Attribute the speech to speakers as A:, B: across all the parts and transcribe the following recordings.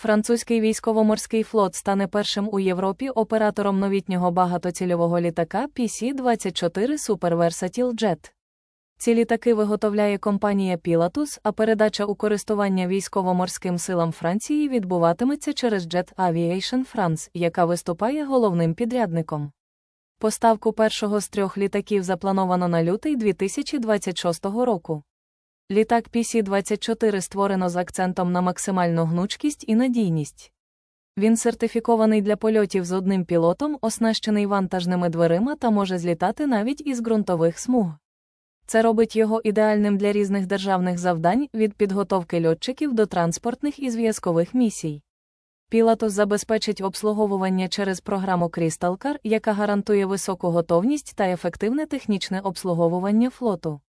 A: Французький військово-морський флот стане першим у Європі оператором новітнього багатоцільового літака PC-24 Super Versatile Jet. Ці літаки виготовляє компанія Pilatus, а передача у користування військово-морським силам Франції відбуватиметься через Jet Aviation France, яка виступає головним підрядником. Поставку першого з трьох літаків заплановано на лютий 2026 року. Літак PC-24 створено з акцентом на максимальну гнучкість і надійність. Він сертифікований для польотів з одним пілотом, оснащений вантажними дверима та може злітати навіть із ґрунтових смуг. Це робить його ідеальним для різних державних завдань від підготовки льотчиків до транспортних і зв'язкових місій. Пілатус забезпечить обслуговування через програму Crystalcar, яка гарантує високу готовність та ефективне технічне обслуговування флоту.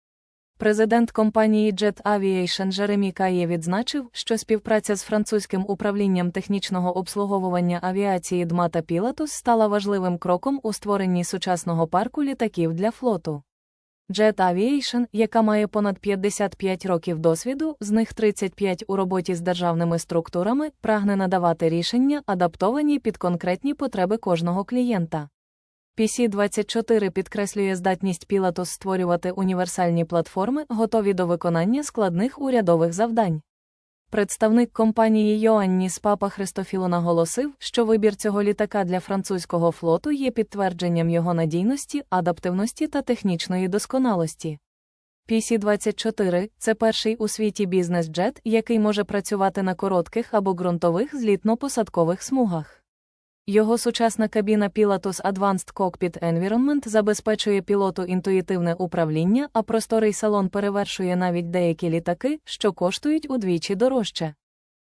A: Президент компанії Jet Aviation Жеремі Кає відзначив, що співпраця з французьким управлінням технічного обслуговування авіації ДМА та Пілатус стала важливим кроком у створенні сучасного парку літаків для флоту. Jet Aviation, яка має понад 55 років досвіду, з них 35 у роботі з державними структурами, прагне надавати рішення, адаптовані під конкретні потреби кожного клієнта. PC-24 підкреслює здатність Pilatus створювати універсальні платформи, готові до виконання складних урядових завдань. Представник компанії Йоанніс Папа Христофілу наголосив, що вибір цього літака для французького флоту є підтвердженням його надійності, адаптивності та технічної досконалості. PC-24 – це перший у світі бізнес-джет, який може працювати на коротких або ґрунтових злітно-посадкових смугах. Його сучасна кабіна Pilatus Advanced Cockpit Environment забезпечує пілоту інтуїтивне управління, а просторий салон перевершує навіть деякі літаки, що коштують удвічі дорожче.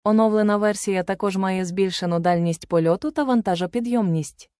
A: Оновлена версія також має збільшену дальність польоту та вантажопідйомність.